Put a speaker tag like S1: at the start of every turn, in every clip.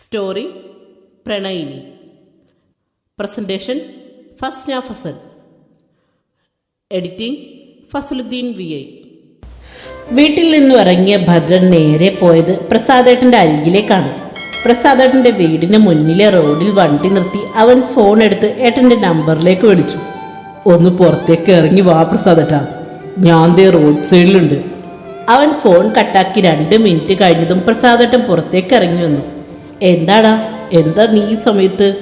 S1: Story പ്രണയിനി. Presentation Fasna Fasal editing Fasaludheen V I. വീട്ടിൽ നിന്നും ഇറങ്ങിയ ഭദ്രൻ നേരെ പോയത് പ്രസാദേട്ടന്റെ അരികിലേക്കാണ്. പ്രസാദേട്ടന്റെ വീടിന് മുന്നിലെ റോഡിൽ വണ്ടി നിർത്തി അവൻ ഫോൺ എടുത്ത് ഏട്ടന്റെ നമ്പറിലേക്ക് വിളിച്ചു. ഒന്ന് പുറത്തേക്ക് ഇറങ്ങി വാ പ്രസാദേട്ടാ. ഞാൻ ദേ റോഡ് സൈഡിലുണ്ട്. അവൻ ഫോൺ കട്ടാക്കി രണ്ട് മിനിറ്റ് കഴിഞ്ഞതും പ്രസാദേട്ടൻ പുറത്തേക്ക് ഇറങ്ങി വന്നു. എന്താടാ? എന്താ നീ ഈ സമയത്ത്?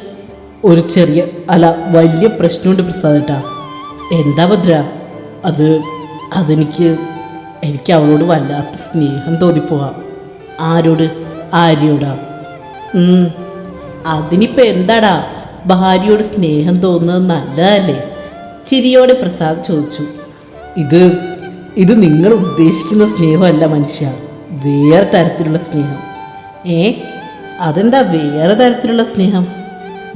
S1: ഒരു ചെറിയ അല്ല വലിയ പ്രശ്നമുണ്ട് പ്രസാദേട്ടാ. എന്താ ഭദ്ര? അത് അതെനിക്ക് എനിക്ക് അവളോട് വല്ലാത്ത സ്നേഹം തോന്നിപ്പോവാ. ആരോട്? ആര്യോടാ അതിനിപ്പോൾ അതിനിപ്പോ എന്താടാ? ഭാര്യയോട് സ്നേഹം തോന്നുന്നത് നല്ലതല്ലേ? ചിരിയോടെ പ്രസാദ് ചോദിച്ചു. ഇത് ഇത് നിങ്ങൾ ഉദ്ദേശിക്കുന്ന സ്നേഹമല്ല മനുഷ്യ. വേറെ തരത്തിലുള്ള സ്നേഹം. ഏ? അതെന്താ വേറെ തരത്തിലുള്ള സ്നേഹം?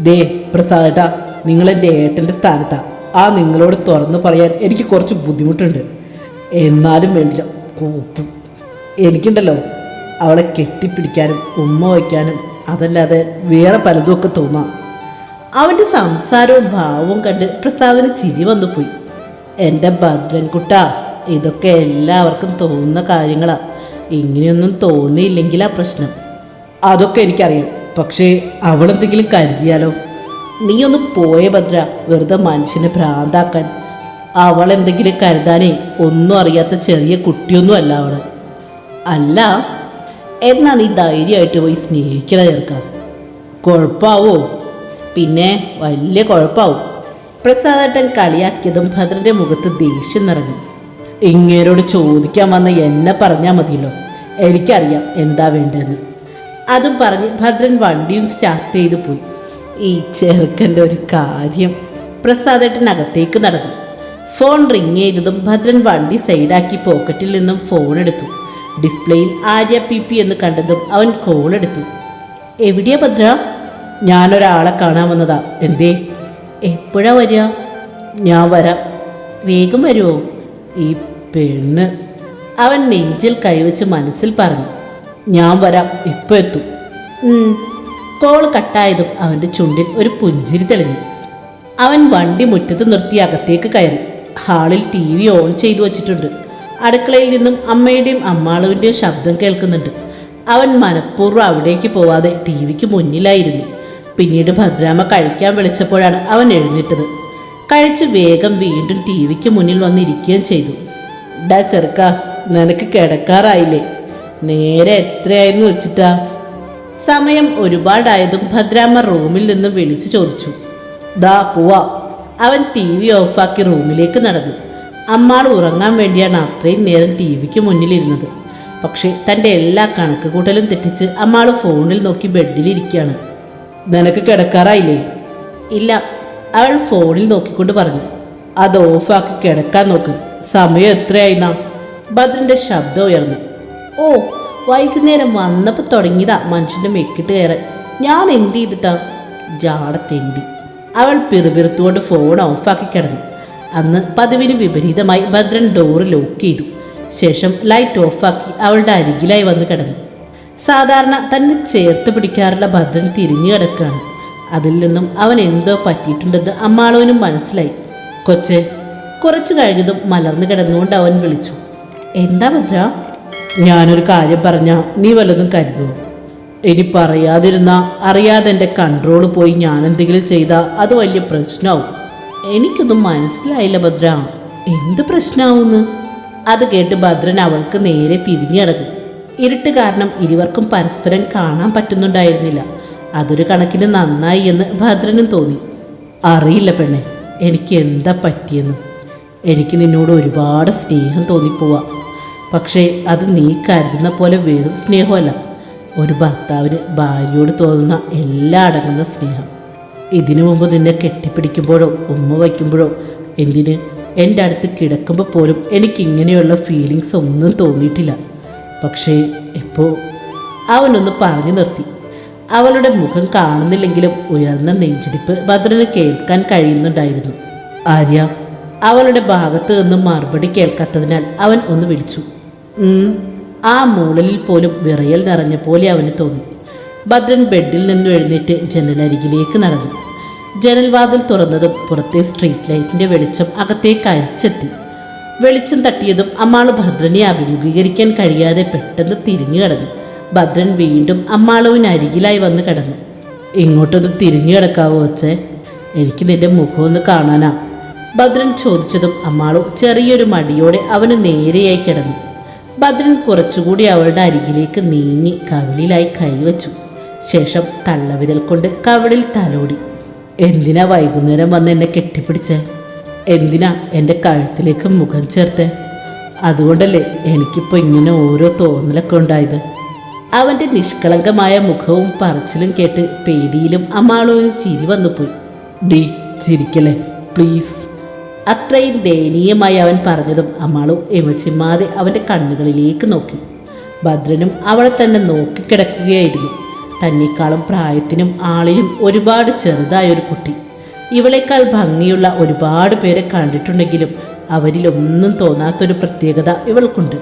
S1: ദേ പ്രസാദേട്ടാ നിങ്ങൾ എന്റെ ഏട്ടന്റെ സ്ഥാനത്താ. ആ നിങ്ങളോട് തുറന്നു പറയാൻ എനിക്ക് കുറച്ച് ബുദ്ധിമുട്ടുണ്ട്. എന്നാലും വേണ്ടില്ല കൂപ്പും. എനിക്കുണ്ടല്ലോ അവളെ കെട്ടിപ്പിടിക്കാനും ഉമ്മ വയ്ക്കാനും അതല്ലാതെ വേറെ പലതും ഒക്കെ തോന്നാം. അവന്റെ സംസാരവും ഭാവവും കണ്ട് പ്രസാദിന് ചിരി വന്നു പോയി എന്റെ ഭദ്രൻകുട്ട ഇതൊക്കെ എല്ലാവർക്കും തോന്നുന്ന കാര്യങ്ങളാണ് ഇങ്ങനെയൊന്നും തോന്നിയില്ലെങ്കിലാ പ്രശ്നം. അതൊക്കെ എനിക്കറിയാം. പക്ഷേ അവളെന്തെങ്കിലും കരുതിയാലോ? നീ ഒന്ന് പോയ ഭദ്ര. വെറുതെ മനുഷ്യനെ ഭ്രാന്താക്കാൻ. അവൾ എന്തെങ്കിലും കരുതാനേ ഒന്നും അറിയാത്ത ചെറിയ കുട്ടിയൊന്നും അല്ല അവൾ. അല്ല എന്നാ നീ ധൈര്യമായിട്ട് പോയി സ്നേഹിക്കണ ചേർക്കാം കുഴപ്പാവോ? പിന്നെ വലിയ കുഴപ്പാവും. പ്രസാദേട്ടൻ കളിയാക്കിയതും ഭദ്രന്റെ മുഖത്ത് ദേഷ്യം നിറഞ്ഞു. ഇങ്ങേരോട് ചോദിക്കാൻ വന്ന എന്നെ പറഞ്ഞാൽ മതിയല്ലോ. എനിക്കറിയാം എന്താ വേണ്ടതെന്ന്. അതും പറഞ്ഞ് ഭദ്രൻ വണ്ടിയും സ്റ്റാർട്ട് ചെയ്തു പോയി. ഈ ചെറുക്കന്റെ ഒരു കാര്യം. പ്രസാദേട്ടൻ അകത്തേക്ക് നടന്നു. ഫോൺ റിങ് ചെയ്തതും ഭദ്രൻ വണ്ടി സൈഡാക്കി പോക്കറ്റിൽ നിന്നും ഫോൺ എടുത്തു. ഡിസ്പ്ലേയിൽ ആര്യ പി പി എന്ന് കണ്ടതും അവൻ കോൾ എടുത്തു. എവിടെയാ ഭദ്ര? ഞാനൊരാളെ കാണാൻ വന്നതാ. എന്തേ? എപ്പോഴാ വരിക? ഞാൻ വരാം. വേഗം വരുമോ ഈ പെണ്ണ്. അവൻ നെഞ്ചിൽ കൈവച്ച് മനസ്സിൽ പറഞ്ഞു. ഞാൻ വരാം ഇപ്പൊ എത്തും. കോൾ കട്ടായതും അവന്റെ ചുണ്ടിൽ ഒരു പുഞ്ചിരി തെളിഞ്ഞു. അവൻ വണ്ടി മുറ്റത്ത് നിർത്തി അകത്തേക്ക് കയറി. ഹാളിൽ ടി വി ഓൺ ചെയ്തു വച്ചിട്ടുണ്ട്. അടുക്കളയിൽ നിന്നും അമ്മയുടെയും അമ്മാളുവിന്റെയും ശബ്ദം കേൾക്കുന്നുണ്ട്. അവൻ മനഃപൂർവം അവിടേക്ക് പോവാതെ ടി വിക്ക് മുന്നിലായിരുന്നു. പിന്നീട് ഭദ്രാമ കഴിക്കാൻ വിളിച്ചപ്പോഴാണ് അവൻ എഴുന്നേറ്റത്. കഴിച്ച് വേഗം വീണ്ടും ടി വിക്ക് മുന്നിൽ വന്നിരിക്കുകയും ചെയ്തു. ഡാ ചെറുക്ക നിനക്ക് കിടക്കാറായില്ലേ? നേരെ എത്രയായിരുന്നു വെച്ചിട്ടാ? സമയം ഒരുപാടായതും ഭദ്രാമ്മ റൂമിൽ നിന്ന് വിളിച്ചു ചോദിച്ചു. ദാ പോവാ. അവൻ ടി വി ഓഫാക്കി റൂമിലേക്ക് നടന്നു. അമ്മാൾ ഉറങ്ങാൻ വേണ്ടിയാണ് അത്രയും നേരം ടി വിക്ക് മുന്നിലിരുന്നത്. പക്ഷേ തന്റെ എല്ലാ കണക്ക് കൂട്ടലും തെറ്റിച്ച് അമ്മാൾ ഫോണിൽ നോക്കി ബെഡിലിരിക്കുകയാണ് നിനക്ക് കിടക്കാറായില്ലേ? ഇല്ല അവൾ ഫോണിൽ നോക്കിക്കൊണ്ട് പറഞ്ഞു. അത് ഓഫാക്കി കിടക്കാൻ നോക്ക്. സമയം എത്രയായിന്നാ? ഭദ്രന്റെ ശബ്ദം ഉയർന്നു. ഓ വൈകുന്നേരം വന്നപ്പോൾ തുടങ്ങിയതാ മനുഷ്യന്റെ മെക്കിട്ട് കയറാൻ. ഞാൻ എന്ത് ചെയ്തിട്ടാ? ജാട തെണ്ടി. അവൾ പിറുപിറുത്തുകൊണ്ട് ഫോൺ ഓഫാക്കി കിടന്നു. അന്ന് പതിവിന് വിപരീതമായി ഭദ്രൻ ഡോറ് ലോക്ക് ചെയ്തു. ശേഷം ലൈറ്റ് ഓഫാക്കി അവളുടെ അരികിലായി വന്ന് കിടന്നു. സാധാരണ തന്നെ ചേർത്ത് പിടിക്കാറുള്ള ഭദ്രൻ തിരിഞ്ഞു കിടക്കുകയാണ്. അതിൽ നിന്നും അവൻ എന്തോ പറ്റിയിട്ടുണ്ടെന്ന് അമ്മാളവനും മനസ്സിലായി. കൊച്ചെ കുറച്ചു കഴിഞ്ഞതും മലർന്നു കിടന്നുകൊണ്ട് അവൻ വിളിച്ചു. എന്താ ഭദ്ര? ഞാനൊരു കാര്യം പറഞ്ഞ നീ വല്ലതും കരുതൂ? ഇനി പറയാതിരുന്ന അറിയാതെ എന്റെ കൺട്രോൾ പോയി ഞാൻ എന്തെങ്കിലും ചെയ്താൽ അത് വലിയ പ്രശ്നമാവും എനിക്കൊന്നും മനസ്സിലായില്ല ഭദ്ര. എന്ത് പ്രശ്നമാവുമെന്ന് അത് കേട്ട് ഭദ്രൻ അവൾക്ക് നേരെ തിരിഞ്ഞു കിടന്നു ഇരുട്ട് കാരണം ഇരുവർക്കും പരസ്പരം കാണാൻ പറ്റുന്നുണ്ടായിരുന്നില്ല. അതൊരു കണക്കിന് നന്നായി എന്ന് ഭദ്രനും തോന്നി. അറിയില്ല പെണ്ണെ എനിക്ക് എന്താ പറ്റിയെന്ന്? എനിക്ക് നിന്നോട് ഒരുപാട് സ്നേഹം തോന്നിപ്പോവാ. പക്ഷേ അത് നീ കരുതുന്ന പോലെ വെറും സ്നേഹമല്ല. ഒരു ഭർത്താവിന് ഭാര്യയോട് തോന്നുന്ന എല്ലാ അടങ്ങുന്ന സ്നേഹം. ഇതിനു മുമ്പ് നിന്നെ കെട്ടിപ്പിടിക്കുമ്പോഴോ ഉമ്മ വയ്ക്കുമ്പോഴോ എന്തിന്? എന്റെ അടുത്ത് കിടക്കുമ്പോൾ പോലും എനിക്ക് ഇങ്ങനെയുള്ള ഫീലിങ്സ് ഒന്നും തോന്നിയിട്ടില്ല. പക്ഷേ ഇപ്പോൾ അവനൊന്ന് പറഞ്ഞു നിർത്തി. അവളുടെ മുഖം കാണുന്നില്ലെങ്കിലും ഉയർന്ന നെഞ്ചിടിപ്പ് ഭദ്രന് കേൾക്കാൻ കഴിയുന്നുണ്ടായിരുന്നു. ആര്യ അവളുടെ ഭാഗത്ത് നിന്നും മറുപടി കേൾക്കാത്തതിനാൽ അവൻ ഒന്ന് വിളിച്ചു. ആ മൂളലിൽ പോലും വിറയൽ നിറഞ്ഞ പോലെ അവന് തോന്നി. ഭദ്രൻ ബെഡിൽ നിന്ന് എഴുന്നേറ്റ് ജനലരികിലേക്ക് നടന്നു. ജനൽവാതിൽ തുറന്നതും പുറത്തെ സ്ട്രീറ്റ് ലൈറ്റിന്റെ വെളിച്ചം അകത്തേക്ക് അരിച്ചെത്തി വെളിച്ചം തട്ടിയതും അമ്മാൾ ഭദ്രനെ അഭിമുഖീകരിക്കാൻ കഴിയാതെ പെട്ടെന്ന് തിരിഞ്ഞു കടന്നു. ഭദ്രൻ വീണ്ടും അമ്മാളവിന് അരികിലായി വന്ന് കടന്നു. ഇങ്ങോട്ടൊന്ന് തിരിഞ്ഞു കിടക്കാവോ വച്ചേ എനിക്ക് നിന്റെ മുഖം ഒന്ന് കാണാനാ. ഭദ്രൻ ചോദിച്ചതും അമ്മാളു ചെറിയൊരു മടിയോടെ അവന് നേരെയായി കിടന്നു. ഭദ്രൻ കുറച്ചുകൂടി അവളുടെ അരികിലേക്ക് നീങ്ങി കവിളിലായി കൈവച്ചു. ശേഷം തള്ളവിരൽ കൊണ്ട് കവിളിൽ തലോടി. എന്തിനാ വൈകുന്നേരം വന്ന് എന്നെ കെട്ടിപ്പിടിച്ചേ? എന്തിനാ എന്റെ കഴുത്തിലേക്ക് മുഖം ചേർത്തേ? അതുകൊണ്ടല്ലേ എനിക്കിപ്പോൾ ഇങ്ങനെ ഓരോ തോന്നലൊക്കെ ഉണ്ടായത്? അവന്റെ നിഷ്കളങ്കമായ മുഖവും പറച്ചിലും കേട്ട് പേടിയിലും അമാളുവിന് ചിരി വന്നുപോയി. ഡി ചിരിക്കല്ലേ? പ്ലീസ്. അത്രയും ദയനീയമായി അവൻ പറഞ്ഞതും അമ്മാളു എമച്ചിമാതെ അവന്റെ കണ്ണുകളിലേക്ക് നോക്കി. ഭദ്രനും അവളെ തന്നെ നോക്കിക്കിടക്കുകയായിരുന്നു. തന്നെക്കാളും പ്രായത്തിനും ആളിലും ഒരുപാട് ചെറുതായ ഒരു കുട്ടി. ഇവളെക്കാൾ ഭംഗിയുള്ള ഒരുപാട് പേരെ കണ്ടിട്ടുണ്ടെങ്കിലും അവരിലൊന്നും തോന്നാത്തൊരു പ്രത്യേകത ഇവൾക്കുണ്ട്.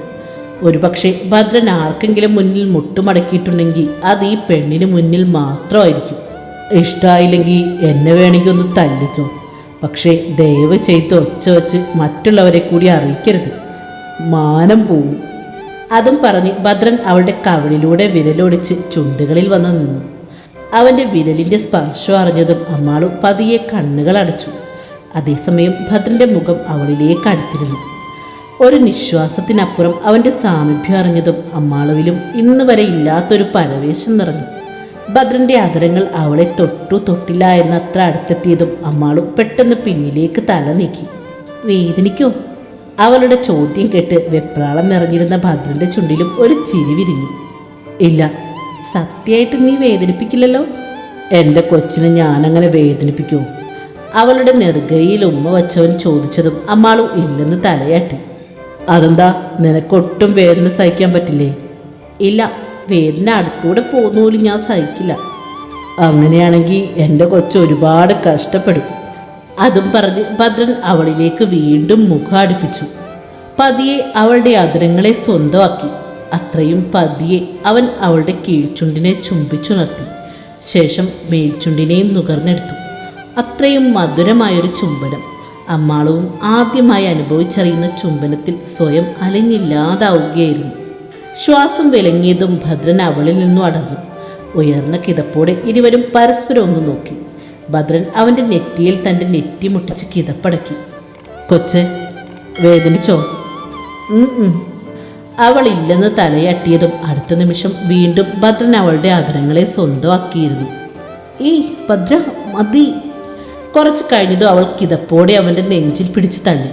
S1: ഒരുപക്ഷെ ഭദ്രൻ ആർക്കെങ്കിലും മുന്നിൽ മുട്ടുമടക്കിയിട്ടുണ്ടെങ്കിൽ അത് ഈ പെണ്ണിന് മുന്നിൽ മാത്രമായിരിക്കും. ഇഷ്ടമായില്ലെങ്കിൽ എന്നെ വേണമെങ്കിൽ ഒന്ന് തല്ലിക്കോ. പക്ഷേ ദയവ് ചെയ്ത് ഒച്ച വച്ച് മറ്റുള്ളവരെ കൂടി അറിയിക്കരുത്. മാനം പോവും. അതും പറഞ്ഞ് ഭദ്രൻ അവളുടെ കവളിലൂടെ വിരലൊടിച്ച് ചുണ്ടുകളിൽ വന്ന് നിന്നു. അവന്റെ വിരലിന്റെ സ്പർശം അറിഞ്ഞതും അമ്മാളു പതിയെ കണ്ണുകൾ അടച്ചു. അതേസമയം ഭദ്രന്റെ മുഖം അവളിലേക്ക് അടുത്തിരുന്നു. ഒരു നിശ്വാസത്തിനപ്പുറം അവന്റെ സാമീപ്യം അറിഞ്ഞതും അമ്മാളുവിലും ഇന്നുവരെ ഇല്ലാത്തൊരു പരവേശം നിറഞ്ഞു. ഭദ്രന്റെ ആദരങ്ങൾ അവളെ തൊട്ടു തൊട്ടില്ല എന്നത്ര അടുത്തെത്തിയതും അമ്മാളും പെട്ടെന്ന് പിന്നിലേക്ക് തല നീക്കി. വേദനിക്കോ? അവളുടെ ചോദ്യം കേട്ട് വെപ്രാളം നിറഞ്ഞിരുന്ന ഭദ്രന്റെ ചുണ്ടിലും ഒരു ചിരി വിരിഞ്ഞു. ഇല്ല സത്യമായിട്ട് നീ വേദനിപ്പിക്കില്ലല്ലോ? എന്റെ കൊച്ചിനെ ഞാനങ്ങനെ വേദനിപ്പിക്കുമോ അവളുടെ നെറുകയിൽ ഉമ്മ വച്ചവൻ ചോദിച്ചതും അമ്മാളും ഇല്ലെന്ന് തലയാട്ടി. അതെന്താ നിനക്കൊട്ടും വേദന സഹിക്കാൻ പറ്റില്ലേ? ഇല്ല വേദന അടുത്തൂടെ പോകുന്ന പോലും ഞാൻ സഹിക്കില്ല. അങ്ങനെയാണെങ്കിൽ എന്റെ കൊച്ച് ഒരുപാട് കഷ്ടപ്പെടും. അതും പറഞ്ഞ് ഭദ്രൻ അവളിലേക്ക് വീണ്ടും മുഖം അടുപ്പിച്ചു. പതിയെ അവളുടെ അതിരങ്ങളെ സ്വന്തമാക്കി. അത്രയും പതിയെ അവൻ അവളുടെ കീഴ്ചുണ്ടിനെ ചുംബിച്ചുണർത്തി. ശേഷം മേൽചുണ്ടിനെയും നുകർന്നെടുത്തു. അത്രയും മധുരമായൊരു ചുംബനം. അമ്മാളവും ആദ്യമായി അനുഭവിച്ചറിയുന്ന ചുംബനത്തിൽ സ്വയം അലഞ്ഞില്ലാതാവുകയായിരുന്നു. ശ്വാസം വിലങ്ങിയതും ഭദ്രൻ അവളിൽ നിന്നും അടർന്നു. ഉയർന്ന കിതപ്പോടെ ഇരുവരും പരസ്പരം ഒന്ന് നോക്കി. ഭദ്രൻ അവന്റെ നെറ്റിയിൽ തന്റെ നെറ്റി മുട്ടിച്ച് കിതപ്പടക്കി. കൊച്ച് വേദനിച്ചോ? അവൾ ഇല്ലെന്ന് തലയട്ടിയതും അടുത്ത നിമിഷം വീണ്ടും ഭദ്രൻ അവളുടെ ആദരങ്ങളെ സ്വന്തമാക്കിയിരുന്നു. ഈ ഭദ്ര മതി. കുറച്ച് കഴിഞ്ഞതും അവൾ കിതപ്പോടെ അവന്റെ നെഞ്ചിൽ പിടിച്ച് തള്ളി.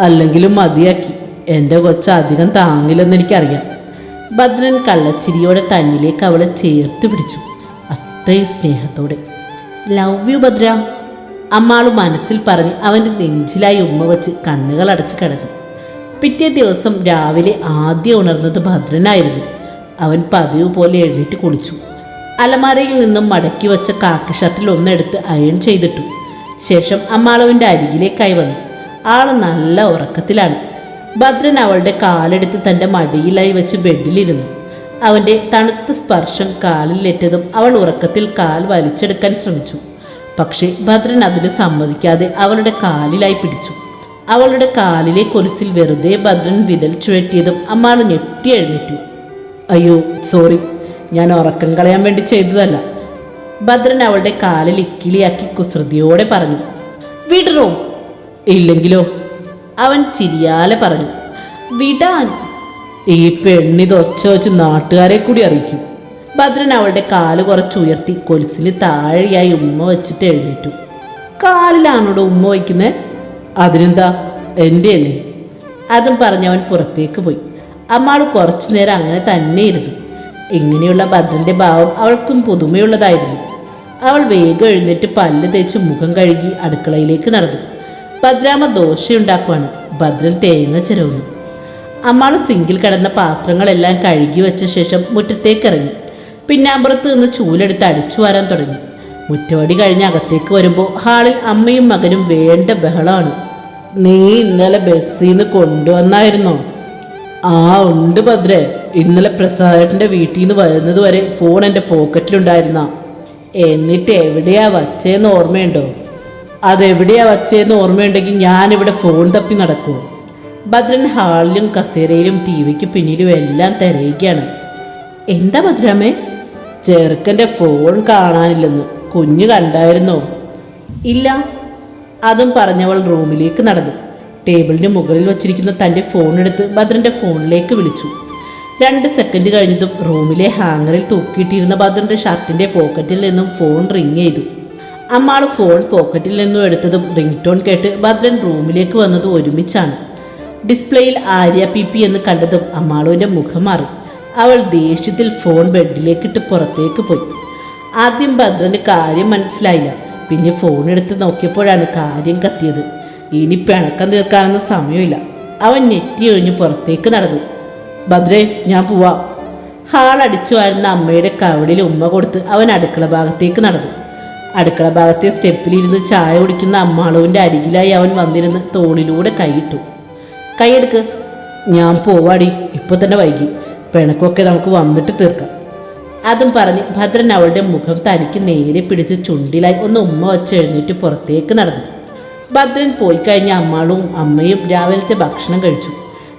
S1: അല്ലെങ്കിലും മതിയാക്കി. എന്റെ കൊച്ച് അധികം താങ്ങില്ലെന്ന് എനിക്കറിയാം. ഭദ്രൻ കള്ളച്ചിരിയോടെ തന്നിലേക്ക് അവളെ ചേർത്ത് പിടിച്ചു. അത്രയും സ്നേഹത്തോടെ. Love you Bhadra. അമ്മാൾ മനസ്സിൽ പറഞ്ഞ് അവന്റെ നെഞ്ചിലായി ഉമ്മ വച്ച് കണ്ണുകൾ അടച്ചു കിടന്നു. പിറ്റേ ദിവസം രാവിലെ ആദ്യം ഉണർന്നത് ഭദ്രനായിരുന്നു. അവൻ പതിവ് പോലെ എഴുന്നേറ്റ് കുളിച്ചു. അലമാരയിൽ നിന്നും മടക്കി വെച്ച കാക്കി ഷർട്ടിൽ ഒന്നെടുത്ത് അയൺ ചെയ്തിട്ടു. ശേഷം അമ്മാളവന്റെ അരികിലേക്കായി വന്നു. ആൾ നല്ല ഉറക്കത്തിലാണ്. ഭദ്രൻ അവളുടെ കാലെടുത്ത് തന്റെ മടിയിലായി വെച്ച് ബെഡിലിരുന്നു. അവന്റെ തണുത്ത സ്പർശം കാലിലേറ്റതും അവൾ ഉറക്കത്തിൽ കാൽ വലിച്ചെടുക്കാൻ ശ്രമിച്ചു. പക്ഷേ ഭദ്രൻ അതിന് സമ്മതിക്കാതെ അവളുടെ കാലിലായി പിടിച്ചു. അവളുടെ കാലിലെ കൊലുസിൽ വെറുതെ ഭദ്രൻ വിരൽ ചുഴറ്റിയതും അമ്മാൾ ഞെട്ടി എഴുന്നേറ്റു. അയ്യോ സോറി. ഞാൻ ഉറക്കം കളയാൻ വേണ്ടി ചെയ്തതല്ല. ഭദ്രൻ അവളുടെ കാലിൽ ഇക്കിളിയാക്കി കുസൃതിയോടെ പറഞ്ഞു. വിടറോ? ഇല്ലെങ്കിലോ? അവൻ ചിരിയാലെ പറഞ്ഞു വിടാൻ. ഈ പെണ്ണിത് ഒച്ച വെച്ച് നാട്ടുകാരെ കൂടി അറിയിക്കും. ഭദ്രൻ അവളുടെ കാൽ കുറച്ചുയർത്തി കൊലുസിന് താഴെയായി ഉമ്മ വെച്ചിട്ട് എഴുന്നേറ്റു. കാലിലാണോടെ ഉമ്മ വയ്ക്കുന്നത് അതിനെന്താ? എന്റെ അല്ലേ അതും പറഞ്ഞവൻ പുറത്തേക്ക് പോയി. അമ്മാൾ കുറച്ചു നേരം അങ്ങനെ തന്നെ ഇരുന്നു ഇങ്ങനെയുള്ള ഭദ്രന്റെ ഭാവം അവൾക്കും പുതുമയുള്ളതായിരുന്നു. അവൾ വേഗം എഴുന്നേറ്റ് പല്ല് തേച്ച് മുഖം കഴുകി അടുക്കളയിലേക്ക് നടന്നു. ഭദ്രാമ ദോശയുണ്ടാക്കുവാണ്. ഭദ്രൻ തേങ്ങ ചിരവുന്നു. അമ്മാൾ സിങ്കിൽ കിടന്ന പാത്രങ്ങളെല്ലാം കഴുകി വെച്ച ശേഷം മുറ്റത്തേക്ക് ഇറങ്ങി പിന്നാമ്പുറത്ത് നിന്ന് ചൂലെടുത്ത് അടിച്ചു വരാൻ തുടങ്ങി. മുറ്റോടി കഴിഞ്ഞ് അകത്തേക്ക് വരുമ്പോൾ ഹാളിൽ അമ്മയും മകനും വേണ്ട ബഹളമാണ് നീ ഇന്നലെ ബസ്സിൽ നിന്ന് കൊണ്ടുവന്നായിരുന്നോ? ആ ഉണ്ട് ഭദ്രേ. ഇന്നലെ പ്രസാദേട്ടന്റെ വീട്ടിൽ നിന്ന് വരുന്നത് വരെ ഫോൺ എന്റെ പോക്കറ്റിലുണ്ടായിരുന്ന. എന്നിട്ട് എവിടെയാ വച്ചേന്ന് ഓർമ്മയുണ്ടോ? അതെവിടെയാ വച്ചേന്ന് ഓർമ്മയുണ്ടെങ്കിൽ ഞാനിവിടെ ഫോൺ തപ്പി നടക്കൂ. ഭദ്രൻ ഹാളിലും കസേരയിലും ടി വിക്ക് പിന്നിലും എല്ലാം തിരയുകയാണ്. എന്താ ഭദ്രാമേ? ചെറുക്കന്റെ ഫോൺ കാണാനില്ലെന്ന് കുഞ്ഞു കണ്ടായിരുന്നോ? ഇല്ല. അതും പറഞ്ഞവൾ റൂമിലേക്ക് നടന്നു. ടേബിളിന് മുകളിൽ വച്ചിരിക്കുന്ന തന്റെ ഫോൺ എടുത്ത് ഭദ്രന്റെ ഫോണിലേക്ക് വിളിച്ചു. രണ്ട് സെക്കൻഡ് കഴിഞ്ഞതും റൂമിലെ ഹാങ്ങറിൽ തൂക്കിയിട്ടിരുന്ന ഭദ്രന്റെ ഷർട്ടിന്റെ പോക്കറ്റിൽ നിന്നും ഫോൺ റിങ് ചെയ്തു. അമ്മാൾ ഫോൺ പോക്കറ്റിൽ നിന്നും എടുത്തതും റിംഗ് ടോൺ കേട്ട് ഭദ്രൻ റൂമിലേക്ക് വന്നത് ഒരുമിച്ചാണ്. ഡിസ്പ്ലേയിൽ ആര്യ പി പി എന്ന് കണ്ടതും അമ്മാളുവിന്റെ മുഖം മാറി. അവൾ ദേഷ്യത്തിൽ ഫോൺ ബെഡിലേക്കിട്ട് പുറത്തേക്ക് പോയി. ആദ്യം ഭദ്രന് കാര്യം മനസ്സിലായില്ല. പിന്നെ ഫോൺ എടുത്ത് നോക്കിയപ്പോഴാണ് കാര്യം കത്തിയത്. ഇനി പിണക്കം തീർക്കാനൊന്നും സമയമില്ല. അവൻ നെറ്റി ഒഴിഞ്ഞ് പുറത്തേക്ക് നടന്നു. ഭദ്രേ ഞാൻ പോവാം. ഹാൾ അടിച്ചു വരുന്ന അമ്മയുടെ കവടിൽ ഉമ്മ കൊടുത്ത് അവൻ അടുക്കള ഭാഗത്തേക്ക് നടന്നു. അടുക്കള ഭാഗത്തെ സ്റ്റെപ്പിലിരുന്ന് ചായ കുടിക്കുന്ന അമ്മാളുവിന്റെ അരികിലായി അവൻ വന്നിരുന്ന് തോളിലൂടെ കൈയിട്ടു കൈയെടുക്ക് ഞാൻ പോവാടി. ഇപ്പൊ തന്നെ വൈകി. പിണക്കൊക്കെ നമുക്ക് വന്നിട്ട് തീർക്കാം. അതും പറഞ്ഞ് ഭദ്രൻ അവളുടെ മുഖം തനിക്ക് നേരെ പിടിച്ച് ചുണ്ടിലായി ഒന്ന് ഉമ്മ വച്ച് എഴുന്നേറ്റ് പുറത്തേക്ക് നടന്നു. ഭദ്രൻ പോയി കഴിഞ്ഞ അമ്മാളും അമ്മയും രാവിലത്തെ ഭക്ഷണം കഴിച്ചു.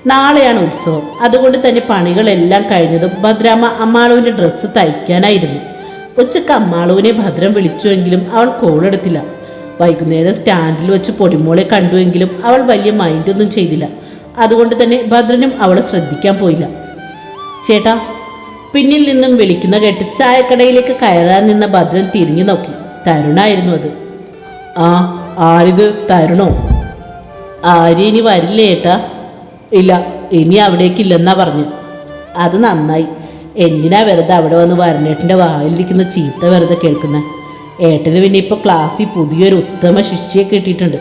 S1: നാളെയാണ് ഉത്സവം. അതുകൊണ്ട് തന്നെ പണികളെല്ലാം കഴിഞ്ഞതും ഭദ്രാമ്മ അമ്മാളുവിന്റെ ഡ്രസ്സ് തയ്ക്കാനായിരുന്നു. ഉച്ചയ്ക്ക് അമ്മാളുവിനെ ഭദ്രം വിളിച്ചുവെങ്കിലും അവൾ കോളെടുത്തില്ല വൈകുന്നേരം സ്റ്റാൻഡിൽ വെച്ച് പൊടിമോളെ കണ്ടുവെങ്കിലും അവൾ വലിയ മൈൻഡൊന്നും ചെയ്തില്ല. അതുകൊണ്ട് തന്നെ ഭദ്രനും അവളെ ശ്രദ്ധിക്കാൻ പോയില്ല. ചേട്ടാ പിന്നിൽ നിന്നും വിളിക്കുന്ന കേട്ട് ചായക്കടയിലേക്ക് കയറാൻ നിന്ന ഭദ്രൻ തിരിഞ്ഞു നോക്കി. തരുണായിരുന്നു അത്. ആ ആരിത്? തരുണോ? ആര്യ ഇനി വരില്ലേ ഏട്ടാ? ഇല്ല ഇനി അവിടേക്കില്ലെന്നാ പറഞ്ഞു. അത് നന്നായി. എന്തിനാ വെറുതെ അവിടെ വന്ന് വരണേട്ടന്റെ വായിലിരിക്കുന്ന ചീത്ത വെറുതെ കേൾക്കുന്നത് ഏട്ടന് പിന്നെ ഇപ്പോൾ ക്ലാസ്സിൽ പുതിയൊരു ഉത്തമ ശിഷ്യയെ കിട്ടിയിട്ടുണ്ട്.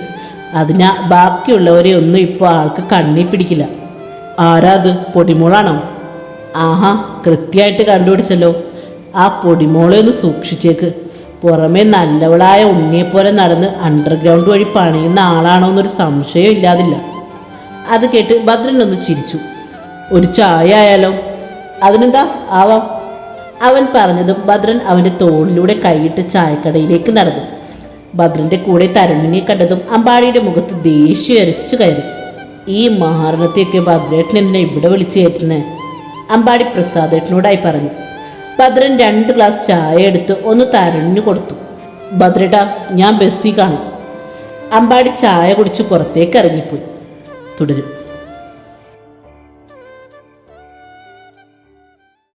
S1: അതിനാ ബാക്കിയുള്ളവരെ ഒന്നും ഇപ്പോൾ ആൾക്ക് കണ്ണി പിടിക്കില്ല. ആരാ അത്? പൊടിമോളാണോ? ആഹാ കൃത്യമായിട്ട് കണ്ടുപിടിച്ചല്ലോ. ആ പൊടിമോളെ ഒന്ന് സൂക്ഷിച്ചേക്ക്. പുറമേ നല്ലവളായ ഉണ്ണിയെപ്പോലെ നടന്ന് അണ്ടർഗ്രൗണ്ട് വഴി പണിയുന്ന ആളാണോ എന്നൊരു സംശയം ഇല്ലാതില്ല. അത് കേട്ട് ഭദ്രനൊന്ന് ചിരിച്ചു. ഒരു ചായ ആയാലോ? അതിനെന്താ? ആവാം. അവൻ പറഞ്ഞതും ഭദ്രൻ അവന്റെ തോളിലൂടെ കൈയിട്ട് ചായക്കടയിലേക്ക് നടന്നു. ഭദ്രന്റെ കൂടെ തരുണിനെ കണ്ടതും അമ്പാടിയുടെ മുഖത്ത് ദേഷ്യം എരച്ചു കയറി. ഈ മഹാരണത്തെയൊക്കെ ഭദ്രേട്ടൻ എന്നെ ഇവിടെ വിളിച്ചു കയറ്റുന്നേ? അമ്പാടി പ്രസാദേട്ടനോടായി പറഞ്ഞു. ഭദ്രൻ രണ്ട് ഗ്ലാസ് ചായ എടുത്ത് ഒന്ന് തരുണിന് കൊടുത്തു. ഭദ്രേട്ടാ ഞാൻ ബസ്സിൽ കാണും. അമ്പാടി ചായ കുടിച്ച് പുറത്തേക്ക് ഇറങ്ങിപ്പോയി. തുടരും.